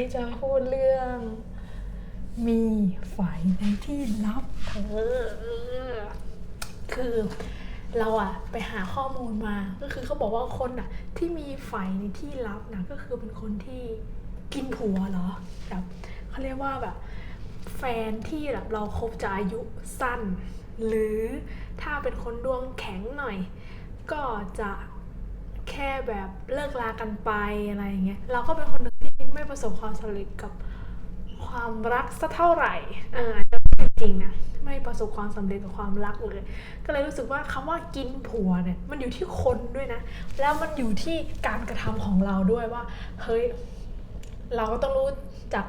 แล้วแหละวันนี้จะพูดเรื่อง มีฝ่ายในที่ลับเออคือเราอะไปหาข้อมูลมา ก็คือเขาบอกว่าคนอะที่มีฝ่ายในที่ลับนะก็คือเป็นคนที่กินผัวเหรอแบบเขาเรียกว่าแบบ แฟนที่แบบเราคบจะอายุสั้น หรือถ้าเป็นคนดวงแข็งหน่อย ก็จะแค่แบบเลิกลากันไปอะไรอย่างเงี้ยเราก็เป็นคน ไม่ประสบความสำเร็จกับความรักสักเท่าไหร่อ่าจริงนะไม่ประสบความสำเร็จกับความรักเลย ก็เลยรู้สึกว่าคำว่ากินผัวเนี่ยมันอยู่ที่คนด้วยนะ แล้วมันอยู่ที่การกระทำของเราด้วยว่าเฮ้ยเราก็ต้องรู้จัก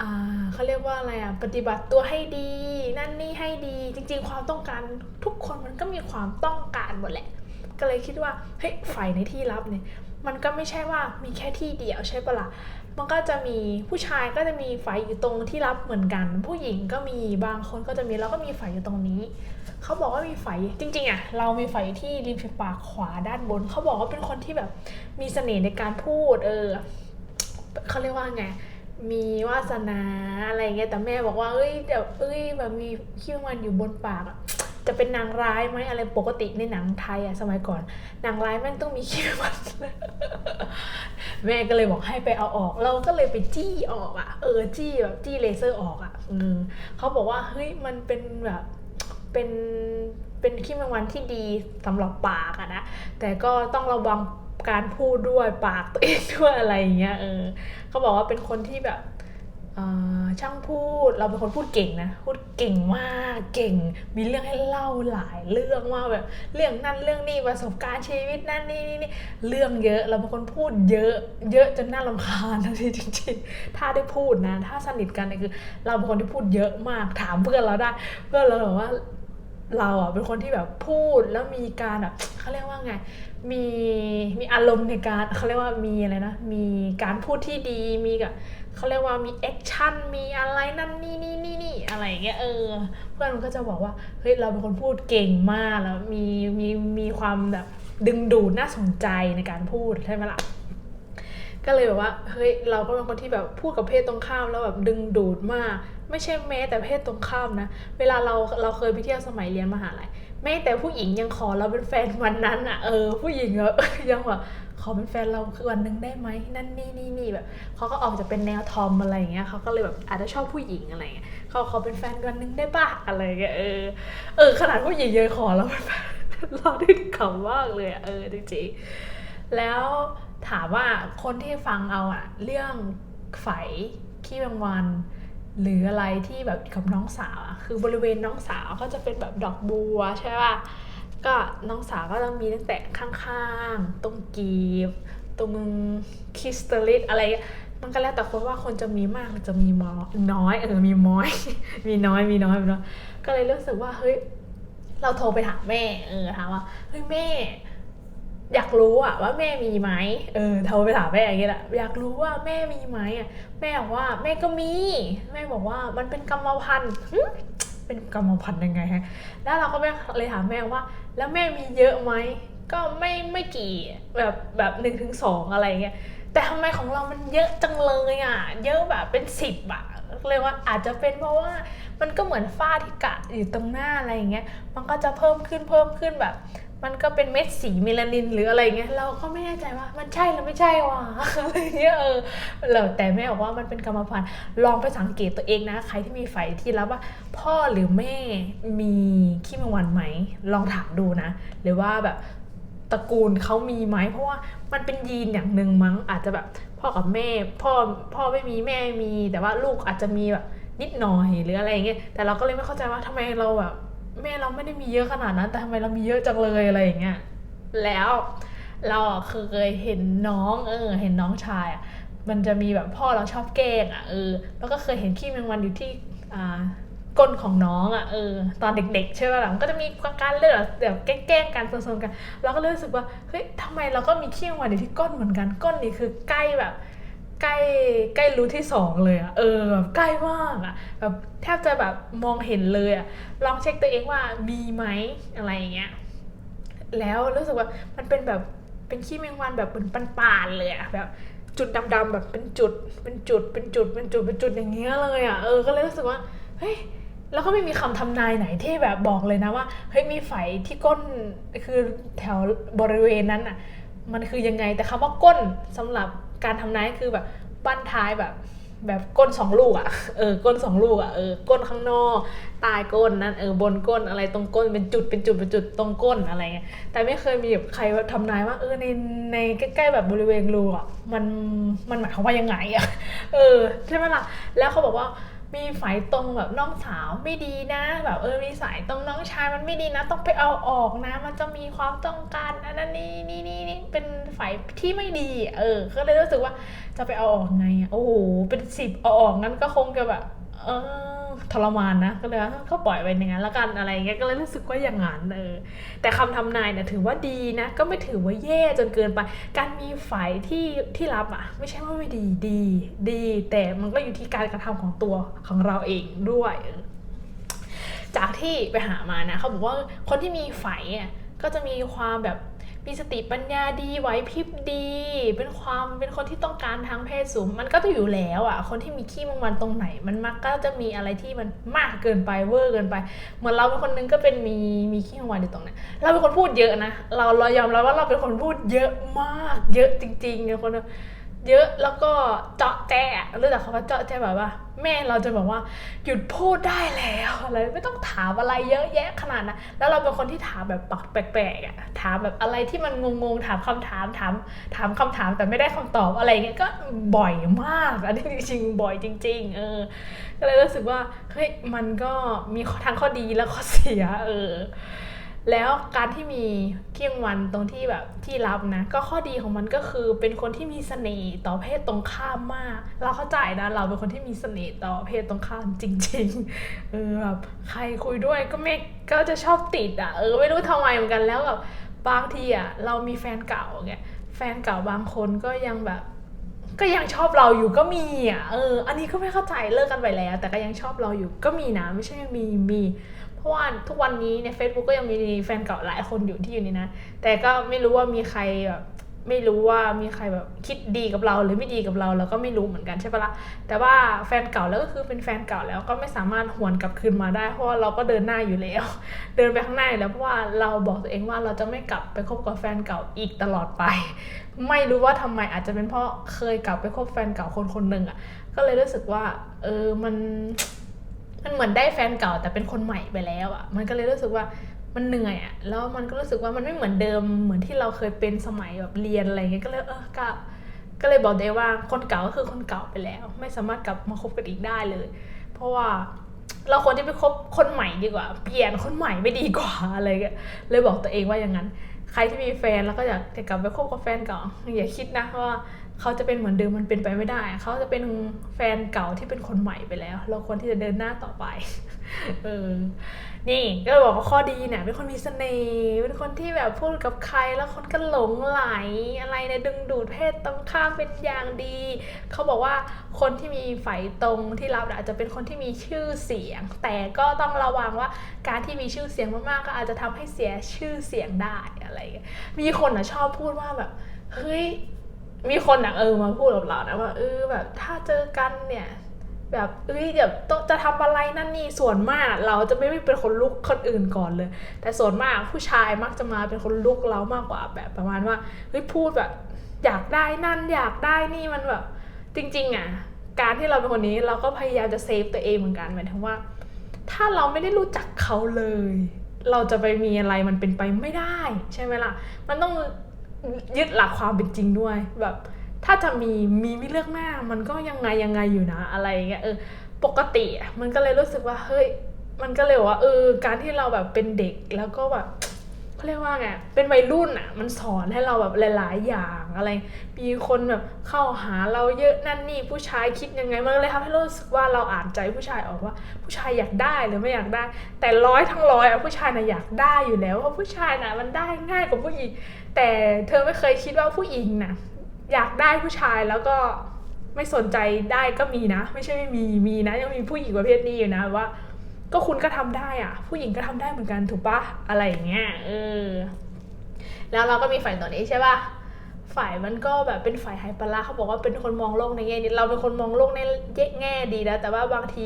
อ่าเขาเรียกว่าอะไรอะปฏิบัติตัวให้ดี นั่นนี่ให้ดี จริง ๆ ความต้องการทุกคนมันก็มีความต้องการหมดแหละ ก็เลยคิดว่าเฮ้ยไฟในที่ลับเนี่ย มันก็ไม่ใช่ว่ามีแค่ที่เดียวใช่ปะละ่ะมันก็จะมีผู้ชายก็จะมีไฟอยู่ตรงที่ลับเหมือนกัน ผู้หญิงก็มีบางคนก็จะมีแล้วก็มีไฟอยู่ตรงนี้เขาบอกว่ามีไฟจริงๆอะเรามีไฟที่ริมฝีปากขวาด้านบนเขาบอกว่าเป็นคนที่แบบมีเสน่ห์ในการพูด เออเขาเรียกว่าไงมีวาสนาอะไรเงี้ยแต่แม่บอกว่าเอ้ยเดี๋ยวเอ้ยแบบมีขี้มันอยู่บนปากอะ จะเป็นนางร้ายไหมอะไรปกติในหนังไทยอะสมัยก่อน นางร้ายแม่งต้องมีขี้แมงวันแม่ก็เลยบอกให้ไปเอาออก เราก็เลยไปจี้ออกอะเออจี้แบบจี้เลเซอร์ออกอะอืมเขาบอกว่าเฮ้ยมันเป็นแบบเป็นเป็นขี้แมงวันที่ดีสำหรับปากอะนะแต่ก็ต้องระวังการพูดด้วยปากตัวเองด้วยอะไรอย่างเงี้ยเออเขาบอกว่าเป็นคนที่แบบ ช่างพูดเราเป็นคนพูดเก่งนะ พูดเก่งมากเก่ง มีเรื่องให้เล่าหลายเรื่องมากแบบเรื่องนั่นเรื่องนี้ประสบการณ์ชีวิตนั่นนี่นี่นี่เรื่องเยอะเราเป็นคนพูดเยอะ เยอะจนน่ารำคาญนะที่จริงๆ ถ้าได้พูดนะ ถ้าสนิทกันเนี่ยคือ เราเป็นคนที่พูดเยอะมากถามเพื่อนเราได้ เพื่อนเราบอกว่าเราอะเป็นคนที่แบบพูดแล้วมีการแบบเขาเรียกว่าไงมีมีอารมณ์ในการเขาเรียกว่ามีอะไรนะมีการพูดที่ดีมีกับ เขาเรียกว่ามีแอคชั่นมีอะไรนั่นนี่นี่นี่นี่อะไรเงี้ยเออ เพื่อนมันก็จะบอกว่าเฮ้ยเราเป็นคนพูดเก่งมากแล้วมีมีมีความแบบดึงดูดน่าสนใจในการพูดใช่ไหมล่ะก็เลยแบบว่าเฮ้ยเราก็เป็นคนที่แบบพูดกับเพศตรงข้ามแล้วแบบดึงดูดมาก ไม่ใช่แม้แต่เพศตรงข้ามนะ เวลาเราเราเคยไปเที่ยวสมัยเรียนมหาลัยแม้แต่ผู้หญิงยังขอเราเป็นแฟนวันนั้นอะเออผู้หญิงแบบยังแบบ ขอเป็นแฟนเราคือวันหนึ่งได้ไหมนั่นนี่นี่นี่แบบเขาก็ออกจะเป็นแนวทอมอะไรอย่างเงี้ยเขาก็เลยแบบอาจจะชอบผู้หญิงอะไรเงี้ยเขาขอเป็นแฟนวันหนึ่งได้ป่ะอะไรเงี้ยเออเออขนาดผู้หญิงยังขอเราเป็นแฟนเราได้ขำมากเลยเออจริงๆแล้วถามว่าคนที่ฟังเอาอะเรื่องไฝขี้แมงวันหรืออะไรที่แบบกับน้องสาวอะคือบริเวณน้องสาวก็จะเป็นแบบดอกบัวใช่ป่ะ ก็น้องสาวก็ต้องมีตั้งแต่ข้างๆ ตรงกีบ ตรงคริสตัลลิตอะไร มันก็แล้วแต่คนว่าคนจะมีมากหรือจะมีมอน้อยเออมีม้อย มีน้อยมีน้อยมีน้อย ก็เลยรู้สึกว่าเฮ้ยเราโทรไปถามแม่เออถามว่าเฮ้ยแม่ อยากรู้อะว่าแม่มีไหมเออโทรไปถามแม่อย่างเงี้ยแหละอยากรู้ว่าแม่มีไหมอะแม่บอกว่าแม่ก็มี แม่บอกว่ามันเป็นกรรมพันธุ์เป็นกรรมพันธุ์ยังไงฮะ แล้วเราก็เลยถามแม่ว่า แล้วแม่มีเยอะไหมก็ไม่ไม่กี่แบบแบบหนึ่งถึงสองอะไรเงี้ยแต่ทำไมของเรามันเยอะจังเลยอะ เยอะแบบเป็นสิบอะเลยว่าอาจจะเป็นเพราะว่ามันก็เหมือนฝ้าที่กะอยู่ตรงหน้าอะไรอย่างเงี้ย มันก็จะเพิ่มขึ้นเพิ่มขึ้นแบบ มันก็เป็นเม็ดสีเมลานินหรืออะไรเงี้ยเราก็ไม่แน่ใจว่ามันใช่หรือไม่ใช่วะอะไรเงี้ยเออแล้วแต่แม่บอกว่ามันเป็นกรรมพันธุ์ลองไปสังเกตตัวเองนะ ใครที่มีไฝที่รับว่า พ่อหรือแม่มีขี้มวันไหม ลองถามดูนะ หรือว่าแบบตระกูลเขามีไหมเพราะว่ามันเป็นยีนอย่างหนึ่งมั้งอาจจะแบบพ่อกับแม่ พ่อพ่อไม่มีแม่มี แต่ว่าลูกอาจจะมีแบบนิดหน่อยหรืออะไรเงี้ยแต่เราก็เลยไม่เข้าใจว่าทำไมเราแบบ แม่เราไม่ได้มีเยอะขนาดนั้น แต่ทำไมเรามีเยอะจังเลยอะไรอย่างเงี้ยแล้วเราเคยเห็นน้องเออ เห็นน้องชายอะมันจะมีแบบพ่อเราชอบแกล้งอะเออแล้วก็เคยเห็นขี้แมงวันอยู่ที่อ่าก้นของน้องอะเออตอนเด็กๆใช่ป่ะล่ะมันก็จะมีการเลือดแบบแกล้งกันโซนๆกัน เราก็รู้สึกว่าเฮ้ยทำไมเราก็มีขี้แมงวันอยู่ที่ก้นเหมือนกันก้นนี่คือใกล้แบบ ใกล้ใกล้รูที่สองเลยอะเออแบบใกล้มากอะแบบแทบจะแบบมองเห็นเลยอะลองเช็คตัวเองว่ามีไหมอะไรอย่างเงี้ยแล้วรู้สึกว่ามันเป็นแบบเป็นขี้แมงวันแบบเป็นปานๆเลยอะแบบจุดดำๆแบบเป็นจุดเป็นจุดเป็นจุดเป็นจุดเป็นจุดอย่างเงี้ยเลยอะเออก็เลยรู้สึกว่าเฮ้ยแล้วก็ไม่มีคำทำนายไหนที่แบบบอกเลยนะว่าเฮ้ยมีไฝที่ก้นคือแถวบริเวณนั้นอะ มันคือยังไงแต่คำว่าก้นสำหรับ การทำนายคือแบบบั้นท้ายแบบแบบก้นสองลูกอะ่ะ เออ ก้นสองลูกอะ่ะ เออ ก้นข้างนอก ตายก้นนั่น เออ บนก้นอะไรตรงก้น เป็นจุด เป็นจุด เป็นจุดตรงก้นอะไรเงี้ย แต่ไม่เคยมีแบบใครทำนายว่า เออ ใน ในใกล้ๆแบบบริเวณรูอะ มัน มันหมายความว่ายังไงอะเออ ใช่ไหมล่ะ แล้วเขาบอกว่า มีสายตรงแบบน้องสาวไม่ดีนะ แบบเออมีสายตรงน้องชายมันไม่ดีนะ ต้องไปเอาออกนะ มันจะมีความต้องการนั้นนี่นี่นี่นี่เป็นสายที่ไม่ดี เออ ก็เลยรู้สึกว่าจะไปเอาออกไงอะโอ้โหเป็นสิบเอาออกงั้นก็คงจะแบบ เออทรมานนะก็เลยว่าก็ปล่อยไปอย่างนั้นละกันอะไรเงี้ยก็เลยรู้สึกว่าอย่างนั้นเออแต่คำทำนายเนี่ยถือว่าดีนะ ก็ไม่ถือว่าแย่จนเกินไป การมีฝ่ายที่ที่รับอะ ไม่ใช่ว่าไม่ดีดี ดี แต่มันก็อยู่ที่การกระทำของตัวของเราเองด้วย จากที่ไปหามานะเขาบอกว่าคนที่มีไฝอะก็จะมีความแบบ มีสติปัญญาดีไหวพริบดี เป็นความเป็นคนที่ต้องการทางเพศสูง มันก็จะอยู่แล้วอะ คนที่มีขี้มังวันตรงไหน มันมักก็จะมีอะไรที่มันมากเกินไปเวอร์เกินไป เหมือนเราเป็นคนนึงก็เป็นมีมีขี้มังวันอยู่ตรงนั้นเราเป็นคนพูดเยอะนะเราเรายอมรับว่าเราเป็นคนพูดเยอะมาก เยอะจริงๆเป็นคน เยอะแล้วก็เจาะแจ๊ะรู้จักคำว่าเจาะแจ๊ะแบบว่า แม่เราจะบอกว่าหยุดพูดได้แล้วอะไรไม่ต้องถามอะไรเยอะแยะขนาดนั้นแล้วเราเป็นคนที่ถามแบบปักแปลกๆอะถามแบบอะไรที่มันงงๆถามคำถามถามถามคำถามแต่ไม่ได้คำตอบอะไรเงี้ยก็บ่อยมากอันนี้จริงๆบ่อยจริง ๆ เออ ก็เลยรู้สึกว่าเฮ้ยมันก็มีทั้งข้อดีและข้อเสีย เออ แล้วการที่มีเที่ยงวันตรงที่แบบที่รับนะ ก็ข้อดีของมันก็คือเป็นคนที่มีเสน่ห์ต่อเพศตรงข้ามมาก เราเข้าใจนะเราเป็นคนที่มีเสน่ห์ต่อเพศตรงข้ามจริง ๆ เออแบบใครคุยด้วยก็ไม่ก็จะชอบติดอะเออไม่รู้ทำไมเหมือนกันแล้วแบบบางทีอะเรามีแฟนเก่าไงแฟนเก่าบางคนก็ยังแบบ ก็ยังชอบเราอยู่ก็มีอะเออ อันนี้ก็ไม่เข้าใจเลิกกันไปแล้ว แต่ก็ยังชอบเราอยู่ก็มีนะไม่ใช่มีมี ราะว่าทุกวันนี้ใน Facebook ก็ยังมีแฟนเก่าหลายคนอยู่ที่อยู่นี่นะแต่ก็ไม่รู้ว่ามีใครแบบไม่รู้ว่ามีใครแบบคิดดีกับเราหรือไม่ดีกับเราเราก็ไม่รู้เหมือนกันใช่ปะละ่ะแต่ว่าแฟนเก่าแล้วก็คือเป็นแฟนเก่าแล้วก็ไม่สามารถหวนกลับคืนมาได้ เพราะว่าเราก็เดินหน้าอยู่แล้ว เดินไปข้างหน้าแล้วเพราะว่าเราบอกตัวเองว่าเราจะไม่กลับไปคบกับแฟนเก่าอีกตลอดไป ไม่รู้ว่าทำไมอาจจะเป็นเพราะเคยกลับไปคบแฟนเก่าคนคนหนึ่งอะก็เลยรู้สึกว่าเออมัน เหมือนได้แฟนเก่าแต่เป็นคนใหม่ไปแล้วอะ่ะ มันก็เลยรู้สึกว่ามันเหนื่อยอะ่ะ แล้วมันก็รู้สึกว่ามันไม่เหมือนเดิมเหมือนที่เราเคยเป็นสมัยแบบเรียนอะไรเงี้ยก็เลยเออก็ก็เลยบอกได้ว่าคนเก่าก็คือคนเก่าไปแล้ว ไม่สามารถกลับมาคบกันอีกได้เลย เพราะว่าเราควรจะไปคบคนใหม่ดีกว่า เปลี่ยนคนใหม่ไม่ดีกว่าอะไรเงี้ยเลยบอกตัวเองว่าอย่างนั้น ใครที่มีแฟนแล้วก็อยากจะกลับไปคบกับแฟนเก่าอย่าคิดนะว่า เขาจะเป็นเหมือนเดิมมันเป็นไปไม่ได้ เขาจะเป็นแฟนเก่าที่เป็นคนใหม่ไปแล้ว เราควรที่จะเดินหน้าต่อไปเออนี่ก็บอกว่าข้อดีเนี่ยเป็นคนมีเสน่ห์เป็นคนที่แบบพูดกับใครแล้วคนก็หลงไหลอะไรในดึงดูดเพศตรงข้ามเป็นอย่างดี เขาบอกว่าคนที่มีไฟตรงที่รับอาจจะเป็นคนที่มีชื่อเสียง แต่ก็ต้องระวังว่าการที่มีชื่อเสียงมากๆก็อาจจะทำให้เสียชื่อเสียงได้อะไร มีคนอะชอบพูดว่าแบบเฮ้ย มีคนอะเออมาพูดกับเรานะว่าเออแบบถ้าเจอกันเนี่ยแบบเอ้ยเดี๋ยวจะทำอะไรนั่นนี่ส่วนมากเราจะไม่เป็นคนลุกคนอื่นก่อนเลย แต่ส่วนมากผู้ชายมักจะมาเป็นคนลุกเรามากกว่าแบบประมาณว่าเฮ้ยพูดแบบ อยากได้นั่นอยากได้นี่มันแบบ จริง ๆ อะ การที่เราเป็นคนนี้เราก็พยายามจะเซฟตัวเองเหมือนกันหมายถึงว่า ถ้าเราไม่ได้รู้จักเขาเลย เราจะไปมีอะไรมันเป็นไปไม่ได้ ใช่ไหมล่ะ มันต้อง ยึดหลักความเป็นจริงด้วย แบบ ถ้าจะมีมีไม่เลือกหน้า มันก็ยังไงยังไงอยู่นะ อะไรเงี้ยเออปกติมันก็เลยรู้สึกว่าเฮ้ยมันก็เลยว่าเออการที่เราแบบเป็นเด็กแล้วก็แบบ เขาเรียกว่าไง เป็นวัยรุ่นอะ มันสอนให้เราแบบหลาย ๆ อย่างอะไร มีคนแบบเข้าหาเราเยอะนั่นนี่ผู้ชายคิดยังไง มันเลยทำให้รู้สึกว่าเราอ่านใจผู้ชายออกว่า ผู้ชายอยากได้หรือไม่อยากได้ แต่ร้อยทั้งร้อยอะผู้ชายน่ะอยากได้อยู่แล้วเพราะผู้ชายน่ะมันได้ง่ายกว่าผู้หญิง แต่เธอไม่เคยคิดว่าผู้หญิงน่ะอยากได้ผู้ชายแล้วก็ไม่สนใจได้ก็มีนะ ไม่ใช่ไม่มีมีนะยังมีผู้หญิงประเภทนี้อยู่นะว่า ก็คุณก็ทำได้อะ ผู้หญิงก็ทำได้เหมือนกันถูกปะอะไรอย่างเงี้ยเออแล้วเราก็มีฝ่ายตัวนี้ใช่ปะฝ่ายมันก็แบบเป็นฝ่ายไฮปลาเขาบอกว่าเป็นคนมองโลกในแง่ดีเราเป็นคนมองโลกในแง่ดีนะแต่ว่าบางที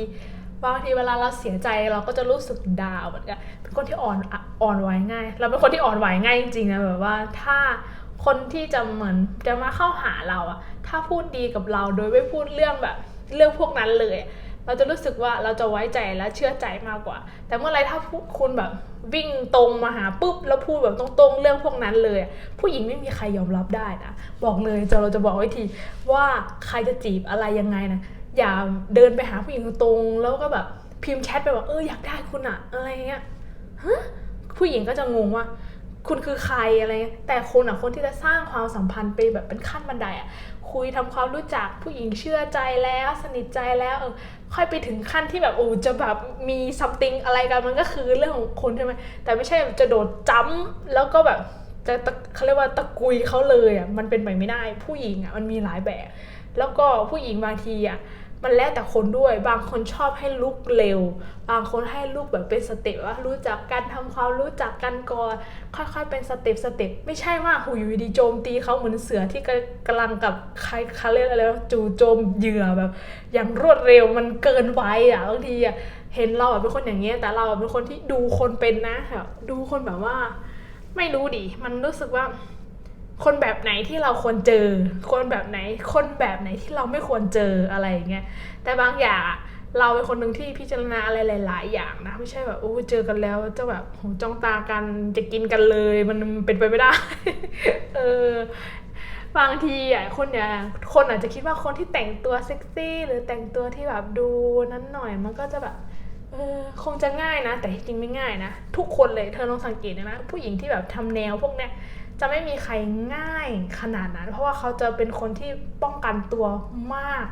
บางทีเวลาเราเสียใจเราก็จะรู้สึกดาวเหมือนกันเป็นคนที่อ่อนอ่อนไหวง่าย เราเป็นคนที่อ่อนไหวง่ายจริงๆนะแบบว่าถ้าคนที่จะเหมือนจะมาเข้าหาเราอะถ้าพูดดีกับเราโดยไม่พูดเรื่องแบบเรื่องพวกนั้นเลย เราจะรู้สึกว่าเราจะไว้ใจและเชื่อใจมากกว่า แต่เมื่อไรถ้าคุณแบบวิ่งตรงมาหาปุ๊บแล้วพูดแบบตรงๆเรื่องพวกนั้นเลย ผู้หญิงไม่มีใครยอมรับได้นะบอกเลยจะเราจะบอกไว้ทีว่าใครจะจีบอะไรยังไงนะอย่าเดินไปหาผู้หญิงตรงๆแล้วก็แบบพิมพ์แชทไปว่าเอออยากได้คุณอะอะไรเงี้ยฮะผู้หญิงก็จะงงว่า คุณคือใครอะไรเงี้ยแต่คนอะคนที่จะสร้างความสัมพันธ์ไปแบบเป็นขั้นบันไดอะคุยทำความรู้จักผู้หญิงเชื่อใจแล้ว สนิทใจแล้วเออค่อยไปถึงขั้นที่แบบโอ้จะแบบมีซัมติงอะไรกันมันก็คือเรื่องของคนใช่ไหมแต่ไม่ใช่จะโดดจ้ำแล้วก็แบบจะเขาเรียกว่าตะกุยเขาเลยอะมันเป็นไปไม่ได้ ผู้หญิงอะมันมีหลายแบบ แล้วก็ผู้หญิงบางทีอะ มันแล้วแต่คนด้วย บางคนชอบให้ลุกเร็ว บางคนให้ลุกแบบเป็นสเต็ปว่ารู้จักกันทำความรู้จักกันก่อนค่อยๆเป็นสเต็ปสเต็ปไม่ใช่ว่าหูอยู่ดีโจมตีเขาเหมือนเสือที่กำลังกับใครเขาเรียกอะไรจู่โจมเหยื่อแบบ อย่างรวดเร็วมันเกินไวอะบางทีอะเห็นเราเป็นคนอย่างเงี้ยแต่เราเป็นคนที่ดูคนเป็นนะแบบดูคนแบบว่า ไม่รู้ดิมันรู้สึกว่า คนแบบไหนที่เราควรเจอ คนแบบไหน คนแบบไหนที่เราไม่ควรเจออะไรอย่างเงี้ย แต่บางอย่างเราเป็นคนหนึ่งที่พิจารณาอะไรหลาย ๆ อย่างนะ ไม่ใช่แบบโอ้เจอกันแล้วจะแบบโหจ้องตากันจะกินกันเลย มันเป็นไปไม่ได้ เออบางทีอะคนเนี่ยคนอาจจะคิดว่าคนที่แต่งตัวเซ็กซี่ หรือแต่งตัวที่แบบดูนั้นหน่อยมันก็จะแบบเออคงจะง่ายนะ แต่จริงไม่ง่ายนะ ทุกคนเลยเธอลองสังเกตนะผู้หญิงที่แบบทำแนวพวกเนี้ย จะไม่มีใครง่ายขนาดนั้น เพราะว่าเขาจะเป็นคนที่ป้องกันตัวมาก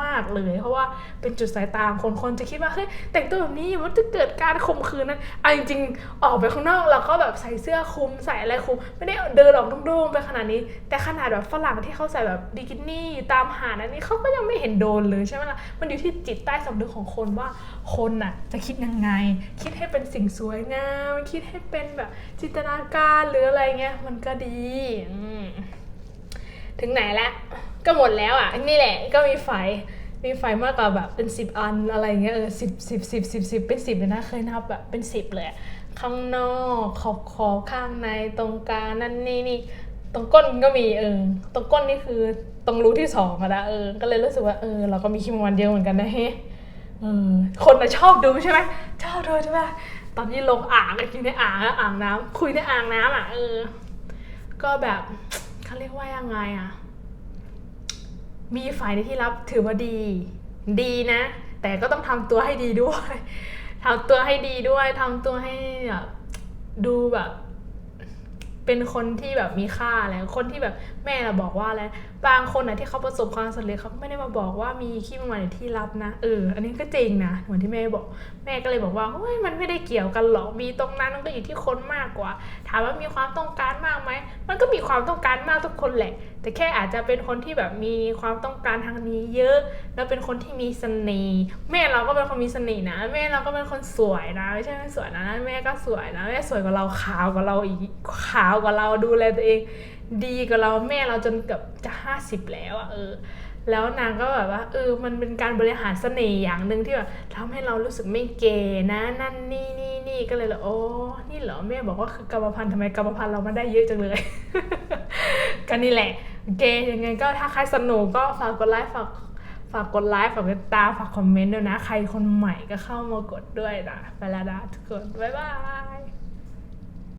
มากเลย เพราะว่าเป็นจุดสายตาคนคนจะคิดว่าเฮ้ยแต่งตัวแบบนี้มันจะเกิดการข่มขืนนั้นเอาจริงๆ ออกไปข้างนอกเราก็แบบใส่เสื้อคลุมใส่อะไรคลุม ไม่ได้เดินออกโด่งๆไปขนาดนี้ แต่ขนาดแบบฝรั่งที่เขาใส่แบบดิกินี่ตามหาดอันนี้เขาก็ยังไม่เห็นโดนเลยใช่ไหมล่ะมันอยู่ที่จิตใต้สำนึกของคนว่าคนน่ะจะคิดยังไง คิดให้เป็นสิ่งสวยงามคิดให้เป็นแบบจินตนาการหรืออะไรเงี้ยมันก็ดี ถึงไหนแล้วก็หมดแล้วอะนี่แหละก็มีไฟมีไฟมากกว่าแบบเป็นสิบอันอะไรเงี้ยเออสิบสิบสิบสิบสิบเป็นสิบเลยนะเคยนับแบบเป็นสิบเลยข้างนอกขอบขอบข้างในตรงกลางนั่นนี่นี่ตรงก้นก็มีเออตรงก้นนี่คือตรงรูที่สองอะนะเออ ก็เลยรู้สึกว่าเออเราก็มีคิมวันเยอะเหมือนกันนะเฮ้เออคนอะชอบดูใช่ไหมชอบดูใช่ไหมตอนนี้ลงอ่างกินในอ่างอ่างน้ำคุยในอ่างน้ำอะเออ ก็แบบ เขาเรียกว่ายังไงอะมีฝ่ายในที่รับถือว่าดี ดีนะ แต่ก็ต้องทำตัวให้ดีด้วยทำตัวให้ดีด้วยทำตัวให้แบบดูแบบ เป็นคนที่แบบมีค่าแล้วคนที่แบบแม่เราบอกว่าแล้ว บางคนนะที่เขาประสบความสำเร็จเขาไม่ได้มาบอกว่ามีขี้มันในที่รับนะเอออันนี้ก็จริงนะเหมือนที่แม่บอก แม่ก็เลยบอกว่าเฮ้ยมันไม่ได้เกี่ยวกันหรอกมีตรงนั้นมันก็อยู่ที่คนมากกว่า ถามว่ามีความต้องการมากไหมมันก็มีความต้องการมากทุกคนแหละ แต่แค่อาจจะเป็นคนที่แบบมีความต้องการทางนี้เยอะ แล้วเป็นคนที่มีเสน่ห์แม่เราก็เป็นคนมีเสน่ห์นะ แม่เราก็เป็นคนสวยนะไม่ใช่ไม่สวยนะแม่ก็สวยนะแม่สวยกว่าเราขาวกว่าเราอีกขาวกว่าเราดูแลตัวเอง ดีกว่าเราแม่เราจนเกือบจะห้าสิบแล้วอะเออ แล้วนางก็แบบว่าเออมันเป็นการบริหารเสน่ห์อย่างหนึ่งที่แบบทำให้เรารู้สึกไม่เกนะนั่นนี่นี่นี่ก็เลยเหรอโอ้นี่เหรอแม่บอกว่าคือกรรมพันธุ์ทำไมกรรมพันธุ์เรามาได้เยอะจังเลย ก็นี่แหละเกยังไงก็ถ้าใครสนุกก็ฝากกดไลค์ฝากฝากกดไลค์ฝากติดตามฝากคอมเมนต์ด้วยนะ ใครคนใหม่ก็เข้ามากดด้วยนะไปแล้วนะทุกคน บ๊ายบาย